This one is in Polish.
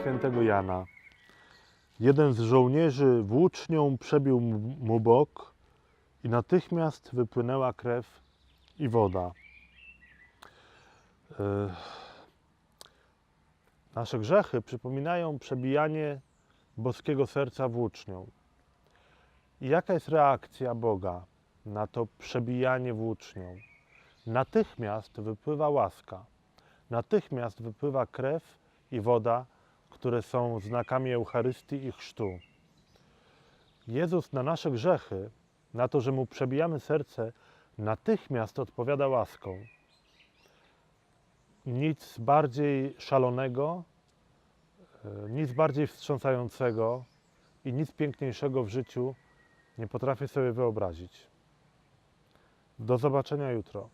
świętego Jana. Jeden z żołnierzy włócznią przebił mu bok i natychmiast wypłynęła krew i woda. Nasze grzechy przypominają przebijanie boskiego serca włócznią. I jaka jest reakcja Boga na to przebijanie włócznią? Natychmiast wypływa łaska, natychmiast wypływa krew i woda, które są znakami Eucharystii i chrztu. Jezus na nasze grzechy, na to, że mu przebijamy serce, natychmiast odpowiada łaską. Nic bardziej szalonego, e, nic bardziej wstrząsającego i nic piękniejszego w życiu nie potrafię sobie wyobrazić. Do zobaczenia jutro.